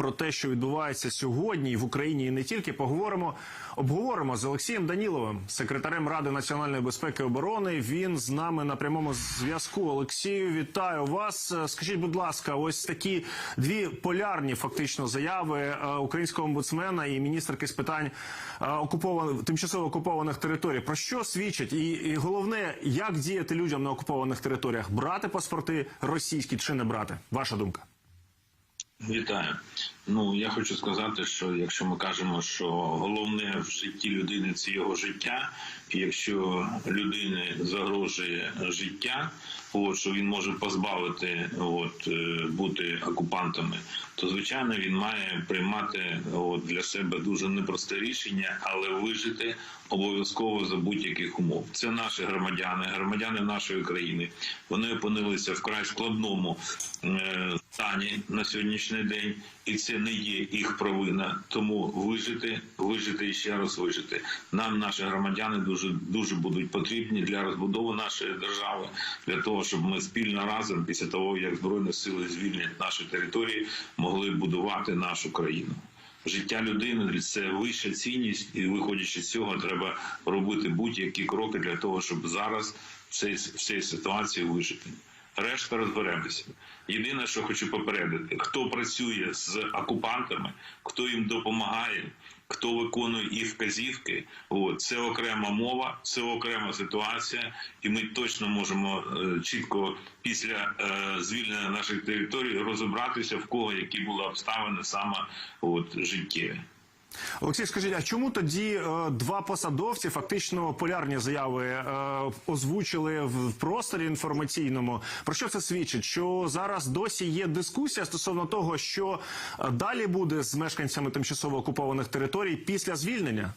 про те, що відбувається сьогодні в Україні, і не тільки поговоримо. Обговоримо з Олексієм Даніловим, секретарем Ради національної безпеки і оборони. Він з нами на прямому зв'язку. Олексію, вітаю вас. Скажіть, будь ласка, ось такі дві полярні фактично заяви е, українського омбудсмена і міністерки з питань е, окупованих тимчасово окупованих територій. Про що свідчать? І, і головне, як діяти людям на окупованих територіях? Брати паспорти російські чи не брати? Ваша думка? Вітаю. Ну я хочу сказати, що якщо ми кажемо, що головне в житті людини це його життя, і якщо людини загрожує життя, от що він може позбавити от е, бути окупантами, то звичайно він має приймати от для себе дуже непросте рішення, але вижити обов'язково за будь-яких умов. Це наші громадяни, громадяни нашої країни. Вони опинилися в край складному е, стані на сьогоднішній день, і це не є їх провина. Тому вижити, вижити і ще раз вижити. Нам наші громадяни дуже дуже будуть потрібні для розбудови нашої держави, для того, щоб ми спільно разом, після того як збройні сили звільнять наші території, могли будувати нашу країну. Життя людини це вища цінність, і виходячи з цього, треба робити будь-які кроки для того, щоб зараз в цій, в цій ситуації вижити. Решта розберемося. Єдине, що хочу попередити, хто працює з окупантами, хто їм допомагає, хто виконує їх вказівки, от, це окрема мова, це окрема ситуація, і ми точно можемо е, чітко після е, звільнення наших територій розібратися в кого які були обставини саме от, життєві. Олексій, скажіть, а чому тоді е, два посадовці фактично полярні заяви е, озвучили в просторі інформаційному? Про що це свідчить? Що зараз досі є дискусія стосовно того, що е, далі буде з мешканцями тимчасово окупованих територій після звільнення?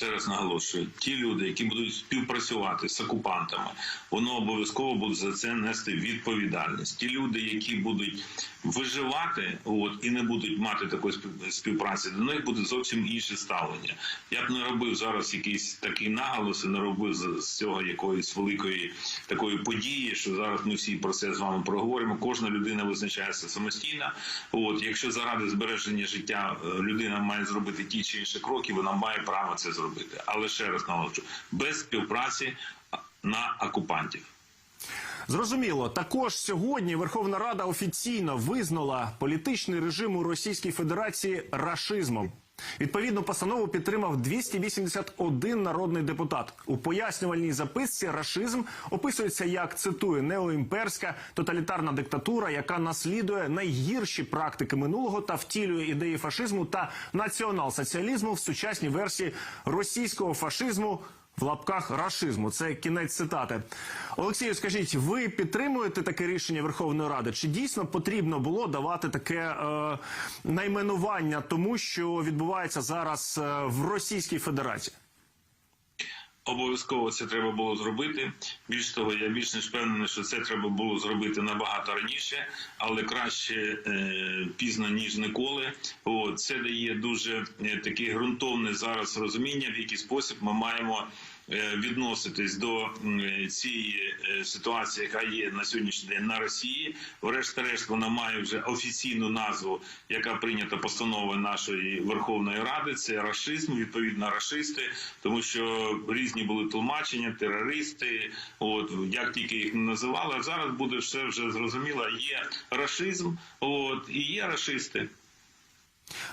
Ще раз наголошую, ті люди, які будуть співпрацювати з окупантами, вони обов'язково будуть за це нести відповідальність. Ті люди, які будуть виживати, от і не будуть мати такої спів- співпраці, до них буде зовсім інше ставлення. Я б не робив зараз якийсь такий наголос, не робив з, з цього якоїсь великої такої події, що зараз ми всі про це з вами проговоримо. Кожна людина визначається самостійно. От якщо заради збереження життя е, людина має зробити ті чи інші кроки, вона має право це зробити. Але ще раз наголошую, без співпраці на окупантів. Зрозуміло, також сьогодні Верховна Рада офіційно визнала політичний режим у Російській Федерації рашизмом. Відповідну постанову підтримав 281 народний депутат. У пояснювальній записці рашизм описується як цитую неоімперська тоталітарна диктатура, яка наслідує найгірші практики минулого та втілює ідеї фашизму та націонал-соціалізму в сучасній версії російського фашизму в лапках рашизму. Це кінець цитати. Олексію, скажіть, ви підтримуєте таке рішення Верховної Ради? Чи дійсно потрібно було давати таке е, найменування тому, що відбувається зараз е, в Російській Федерації? Обов'язково це треба було зробити. Більш того, я більш ніж впевнений, що це треба було зробити набагато раніше, але краще е, пізно ніж ніколи. От це дає дуже е, таке ґрунтовне зараз розуміння, в який спосіб ми маємо. Е, Відноситись до цієї е, ситуації, яка є на сьогоднішній день на Росії, врешті-решт вона має вже офіційну назву, яка прийнята постановою нашої Верховної Ради. Це рашизм, відповідно, рашисти, тому що різні були тлумачення, терористи. От як тільки їх не називали, зараз буде все вже зрозуміло. Є рашизм, от і є рашисти.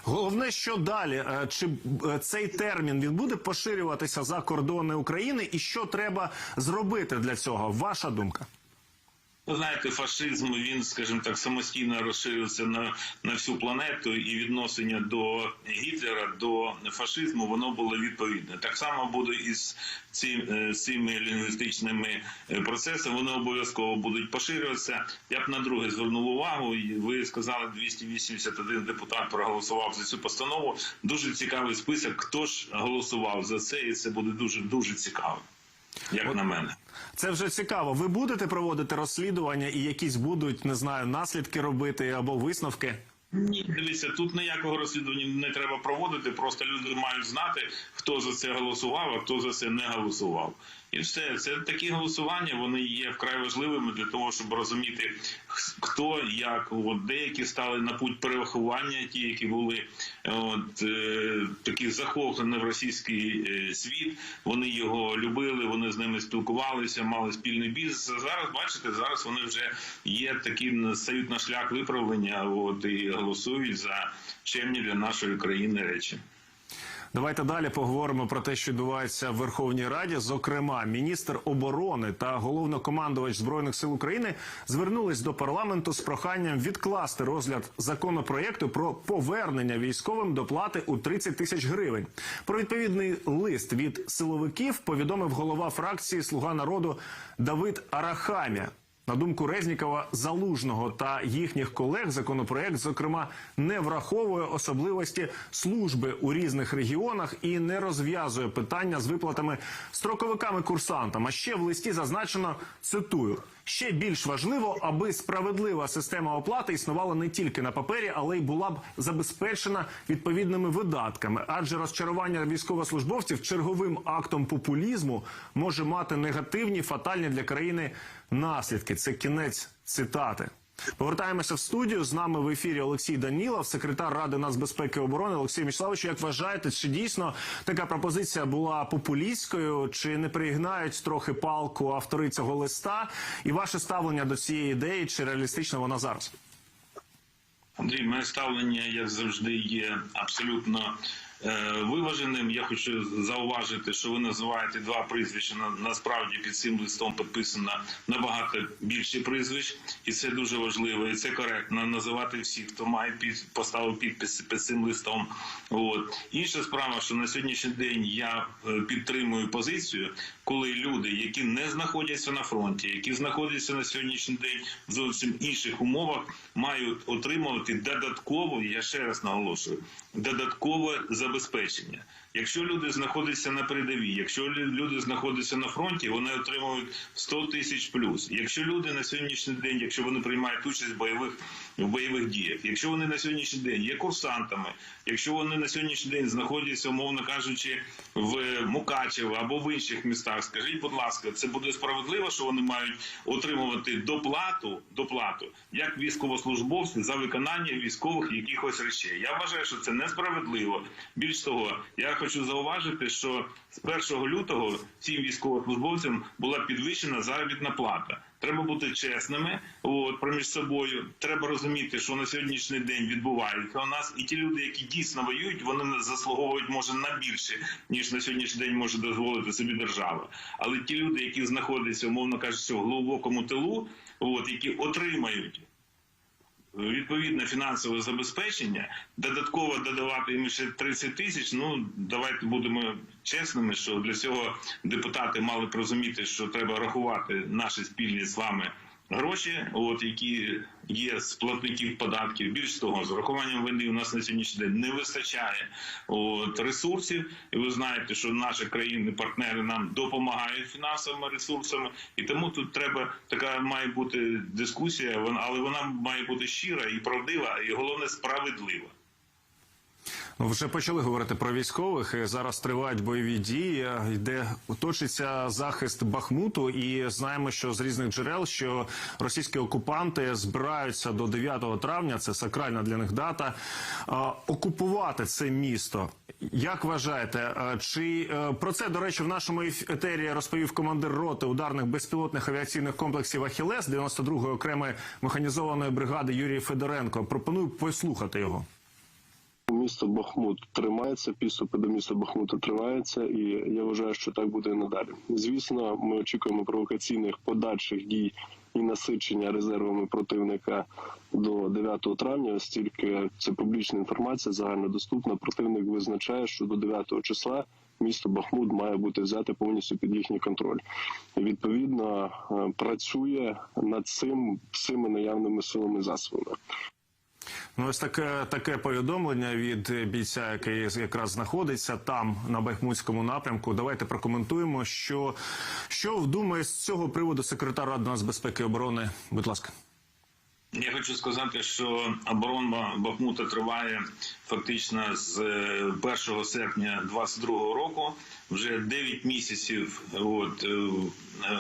Головне, що далі? Е, Чи е, цей термін він буде поширюватися за кордони України, і що треба зробити для цього? Ваша думка? Ви знаєте, фашизм він, скажімо так, самостійно розширився на, на всю планету, і відношення до Гітлера, до фашизму, воно було відповідне. Так само буде і з цим, е, цими лінгвістичними е, процесами. Вони обов'язково будуть поширюватися. Я б на друге звернув увагу. Ви сказали, 281 депутат проголосував за цю постанову. Дуже цікавий список. Хто ж голосував за це, і це буде дуже дуже цікаво, як на мене. Це вже цікаво. Ви будете проводити розслідування і якісь будуть не знаю наслідки робити або висновки? Ні, дивіться, тут ніякого розслідування не треба проводити. Просто люди мають знати, хто за це голосував, а хто за це не голосував. І все це такі голосування. Вони є вкрай важливими для того, щоб розуміти, хто як от деякі стали на путь перерахування, ті, які були от е, такі захоплені в російський е, світ. Вони його любили, вони з ними спілкувалися, мали спільний. А зараз бачите, зараз вони вже є такі стають на шлях виправлення. От і голосують за чемні для нашої країни речі. Давайте далі поговоримо про те, що відбувається в Верховній Раді. Зокрема, міністр оборони та головнокомандувач збройних сил України звернулись до парламенту з проханням відкласти розгляд законопроекту про повернення військовим доплати у 30 тисяч гривень. Про відповідний лист від силовиків повідомив голова фракції Слуга народу Давид Арахамія. На думку Резнікова, Залужного та їхніх колег, законопроект, зокрема, не враховує особливості служби у різних регіонах і не розв'язує питання з виплатами строковиками-курсантам. А ще в листі зазначено цитую. Ще більш важливо, аби справедлива система оплати існувала не тільки на папері, але й була б забезпечена відповідними видатками. Адже розчарування військовослужбовців черговим актом популізму може мати негативні фатальні для країни наслідки. Це кінець цитати. Повертаємося в студію. З нами в ефірі Олексій Данілов, секретар Ради нацбезпеки і оборони. Олексій Мічлавович, як вважаєте, чи дійсно така пропозиція була популістською, чи не пригнають трохи палку автори цього листа? І ваше ставлення до цієї ідеї, чи реалістична вона зараз? Андрій, моє ставлення, як завжди, є абсолютно виваженим. Я хочу зауважити, що ви називаєте два прізвища. Насправді під цим листом підписано набагато більше прізвищ, і це дуже важливо. І це коректно називати всіх, хто має під поставив підпис під цим листом. От інша справа, що на сьогоднішній день я е, підтримую позицію, коли люди, які не знаходяться на фронті, які знаходяться на сьогоднішній день в зовсім інших умовах, мають отримувати додатково, я ще раз наголошую, додаткове забезпечення. Якщо люди знаходяться на передовій, якщо люди знаходяться на фронті, вони отримують 100 тисяч плюс. Якщо люди на сьогоднішній день, якщо вони приймають участь в бойових в бойових діях, якщо вони на сьогоднішній день є курсантами, якщо вони на сьогоднішній день знаходяться, умовно кажучи, в Мукачево або в інших містах, скажіть, будь ласка, це буде справедливо, що вони мають отримувати доплату, доплату як військовослужбовці за виконання військових якихось речей. Я вважаю, що це несправедливо. Більш того, я хочу зауважити, що з 1 лютого цим військовослужбовцям була підвищена заробітна плата. Треба бути чесними от, проміж собою. Треба розуміти, що на сьогоднішній день відбувається у нас, і ті люди, які дійсно воюють, вони заслуговують може на більше, ніж на сьогоднішній день може дозволити собі держава. Але ті люди, які знаходяться, умовно кажучи, в глибокому тилу, от які отримають відповідне фінансове забезпечення, додатково додавати їм ще 30 тисяч. Ну давайте будемо чесними, що для цього депутати мали б розуміти, що треба рахувати наші спільні з вами гроші, от які є з платників податків. Більш того, з урахуванням війни у нас на сьогоднішній день не вистачає от, ресурсів. І ви знаєте, що наші країни-партнери нам допомагають фінансовими ресурсами, і тому тут треба така має бути дискусія, але вона має бути щира і правдива, і головне справедлива. Ну, вже почали говорити про військових. Зараз тривають бойові дії, йде точиться захист Бахмуту, і знаємо, що з різних джерел, що російські окупанти збираються до 9 травня. Це сакральна для них дата. Окупувати це місто. Як вважаєте, чи е, про це до речі в нашому етері розповів командир роти ударних безпілотних авіаційних комплексів Ахілес 92-ї окремої механізованої бригади Юрій Федоренко? Пропоную послухати його. Місто Бахмут тримається, підступи до міста Бахмута триваються, і я вважаю, що так буде і надалі. Звісно, ми очікуємо провокаційних подальших дій і насичення резервами противника до 9 травня, оскільки це публічна інформація, загальнодоступна. Противник визначає, що до 9 числа місто Бахмут має бути взяте повністю під їхній контроль. І, відповідно е, працює над цим всіми наявними силами засобами. Ну, ось таке таке повідомлення від бійця, який якраз знаходиться там на Бахмутському напрямку. Давайте прокоментуємо, що, що думає з цього приводу секретар Ради нацбезпеки і оборони. Будь ласка. Я хочу сказати, що оборона Бахмута триває фактично з е, 1 серпня 22 року. Вже 9 місяців от, е, е,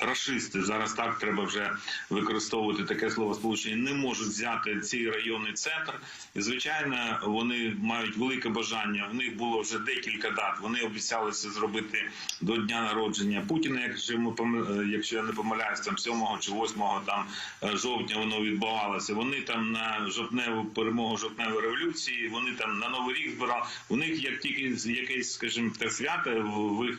рашисти зараз так треба вже використовувати таке слово сполучення, не можуть взяти цей районний центр. І звичайно, вони мають велике бажання. В них було вже декілька дат. Вони обіцяли це зробити до дня народження Путіна. Якщо ми якщо я не помиляюсь, там 7 чи 8 там е, жовтня воно відбувалося. Вони там на жовтневу перемогу жовтневої революції. Вони там на новий рік збирали. У них як тільки якесь, скажімо, те свято в, їх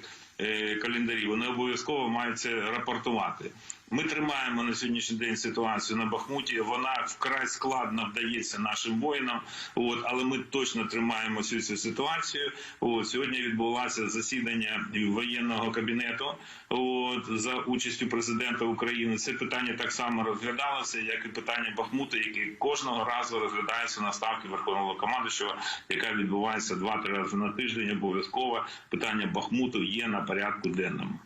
календарі, вони обов'язково мають це рапортувати. Ми тримаємо на сьогоднішній день ситуацію на Бахмуті. Вона вкрай складно вдається нашим воїнам. От але ми точно тримаємо всю цю ситуацію. От сьогодні відбулося засідання воєнного кабінету. От за участю президента України це питання так само розглядалося, як і питання Бахмуту, яке кожного разу розглядається на ставки Верховного командуючого, яка відбувається два-три рази на тиждень. Обов'язково питання Бахмуту є на порядку денному.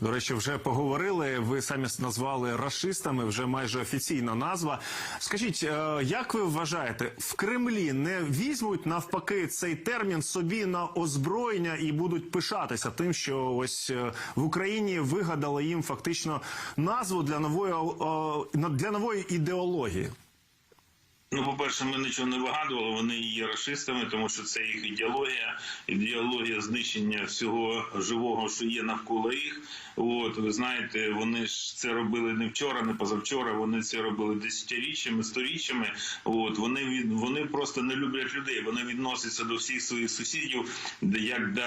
До речі, вже поговорили. Ви самі назвали рашистами, вже майже офіційна назва. Скажіть, е, як ви вважаєте, в Кремлі не візьмуть навпаки цей термін собі на озброєння і будуть пишатися тим, що ось е, в Україні вигадали їм фактично назву для нової е, для нової ідеології? Ну, по-перше, ми нічого не вигадували, вони є расистами, тому що це їх ідеологія, ідеологія знищення всього живого, що є навколо їх. От ви знаєте, вони ж це робили не вчора, не позавчора. Вони це робили десятиріччями, сторіччями. От вони від вони просто не люблять людей. Вони відносяться до всіх своїх сусідів як до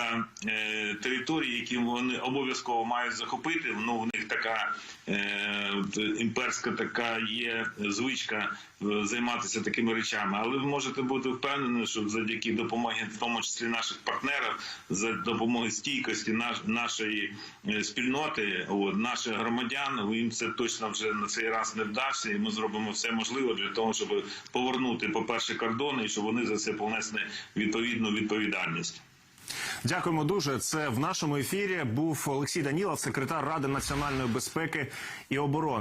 е, території, які вони обов'язково мають захопити. Ну в них така е, імперська така є звичка е, займатися такими речами. Але ви можете бути впевнені, що завдяки допомоги, в тому числі наших партнерів, за допомогою стійкості наш, нашої е, спільноти, от, наших громадян, їм це точно вже на цей раз не вдасться, і ми зробимо все можливе для того, щоб повернути по перше кордони, і щоб вони за це понесли відповідну відповідальність. Дякуємо дуже. Це в нашому ефірі був Олексій Данілов, секретар Ради національної безпеки і оборони.